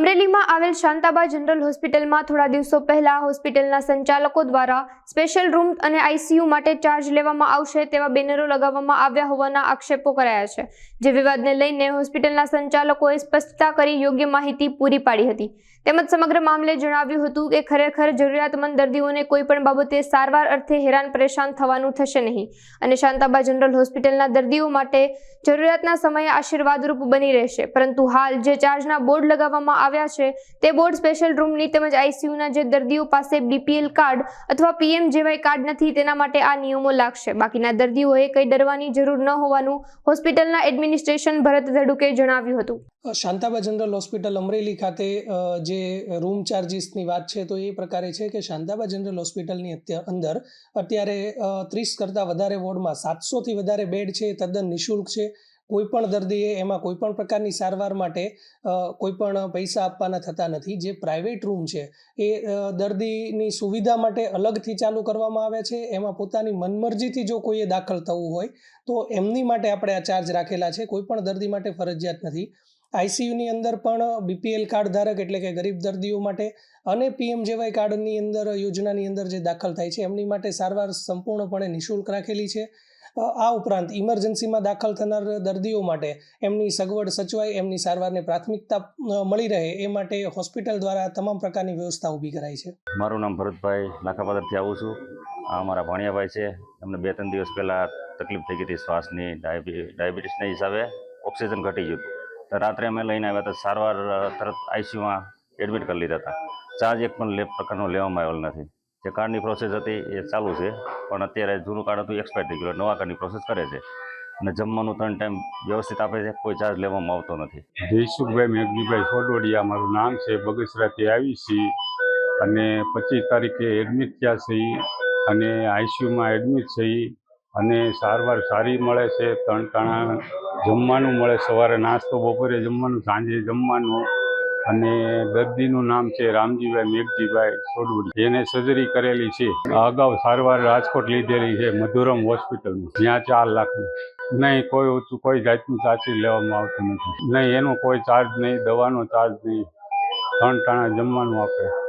અમરેલીમાં આવેલ શાંતાબા જનરલ હોસ્પિટલમાં થોડા દિવસો પહેલા હોસ્પિટલના સંચાલકો દ્વારા સ્પેશિયલ રૂમ અને આઈસીયુ માટે ચાર્જ લેવામાં આવશે તેવા બેનરો લગાવવામાં આવ્યા હોવાના આક્ષેપો કરાયા છે, જે વિવાદને લઈને હોસ્પિટલના સંચાલકોએ સ્પષ્ટતા કરી યોગ્ય માહિતી પૂરી પાડી હતી. તેમજ સમગ્ર મામલે જણાવ્યું હતું કે ખરેખર જરૂરિયાતમંદ દર્દીઓને કોઈ પણ બાબતે સારવાર અર્થે હેરાન પરેશાન થવાનું થશે નહીં અને શાંતાબા જનરલ હોસ્પિટલના દર્દીઓ માટે જરૂરિયાતના સમયે આશીર્વાદરૂપ બની રહેશે. પરંતુ હાલ જે ચાર્જના બોર્ડ લગાવવામાં આવ્યા છે. તે બોર્ડ સ્પેશિયલ રૂમની તેમજ આઈસીયુના જે દર્દીઓ પાસે બીપીએલ કાર્ડ અથવા પીએમ જેવાય કાર્ડ નથી, તેના માટે આ નિયમો લાગશે. બાકીના દર્દીઓએ કંઈ ડરવાની જરૂર ન હોવાનું હોસ્પિટલના એડમિનિસ્ટ્રેશન ભરત ધડુકે જણાવ્યું હતું. શાંતાબા જનરલ હોસ્પિટલ અમરેલી ખાતે જે રૂમ ચાર્જિસની વાત છે, તો એ પ્રકારે છે કે શાંતાબા જનરલ હોસ્પિટલની અંદર અત્યારે ત્રીસ કરતાં વધારે વોર્ડમાં સાતસોથી વધારે બેડ છે, તદ્દન નિઃશુલ્ક છે. કોઈ પણ દર્દીએ એમાં કોઈ પણ પ્રકારની સારવાર માટે કોઈપણ કોઈ પણ પૈસા આપવાના થતા નથી. જે પ્રાઇવેટ રૂમ છે, એ દર્દીની સુવિધા માટે અલગથી ચાલુ કરવામાં આવે છે. એમાં પોતાની મનમરજીથી જો કોઈએ દાખલ થવું હોય, તો એમની માટે આપણે આ ચાર્જ રાખેલા છે. કોઈ પણ દર્દી માટે ફરજિયાત નથી. આઈસીયુની અંદર પણ બીપીએલ કાર્ડ ધારક એટલે કે ગરીબ દર્દીઓ માટે અને પીએમ જેવાય કાર્ડની અંદર, યોજનાની અંદર જે દાખલ થાય છે, એમની માટે સારવાર સંપૂર્ણપણે નિઃશુલ્ક રાખેલી છે. આ ઉપરાંત ઇમરજન્સીમાં દાખલ થનાર દર્દીઓ માટે એમની સગવડ સચવાય, એમની સારવારને પ્રાથમિકતા મળી રહે એ માટે હોસ્પિટલ દ્વારા તમામ પ્રકારની વ્યવસ્થા ઊભી કરાઈ છે. મારું નામ ભરતભાઈ લાખાપાદરથી આવું છું. આ અમારા ભાણિયાભાઈ છે. એમને બે ત્રણ દિવસ પહેલાં તકલીફ થઈ ગઈ હતી શ્વાસની, ડાયાબી, ડાયાબિટીસના હિસાબે ઓક્સિજન ઘટી ગયું. તો રાત્રે અમે લઈને આવ્યા હતા, સારવાર તરત આઈસીયુમાં એડમિટ કરી લીધા હતા. ચાર્જ એક પણ પ્રકારનો લેવામાં આવેલ નથી. જે કાર્ડની પ્રોસેસ હતી એ ચાલુ છે. પણ અત્યારે જૂનું કાર્ડ હતું એક્સપાયર થઈ ગયું નવા કાર્ડની પ્રોસેસ કરે છે. અને જમવાનું ત્રણ ટાઈમ વ્યવસ્થિત આપે છે, કોઈ ચાર્જ લેવામાં આવતો નથી. જયસુખભાઈ મેઘજીભાઈ ફોડોડિયા મારું નામ છે, બગસરાથી આવી છીએ. અને પચીસ તારીખે એડમિટ થયા છીએ. અને આઈસીયુમાં એડમિટ છે અને સારવાર સારી મળે છે, ત્રણ તાણા જમવાનું મળે, સવારે નાસ્તો, બપોરે જમવાનું, સાંજે જમવાનું. અને દર્દીનું નામ છે રામજીભાઈ મેઘજીભાઈ સોડવડી. એને સર્જરી કરેલી છે. અગાઉ સારવાર રાજકોટ લીધેલી છે મધુરમ હોસ્પિટલમાં. ત્યાં ચાર લાખની નહીં, કોઈ ઓછું, કોઈ જાતનું ચાર્જ લેવામાં આવતું નથી. નહીં, એનો કોઈ ચાર્જ નહીં, દવાનો ચાર્જ નહીં. ત્રણ ટાણા જમવાનું આપે.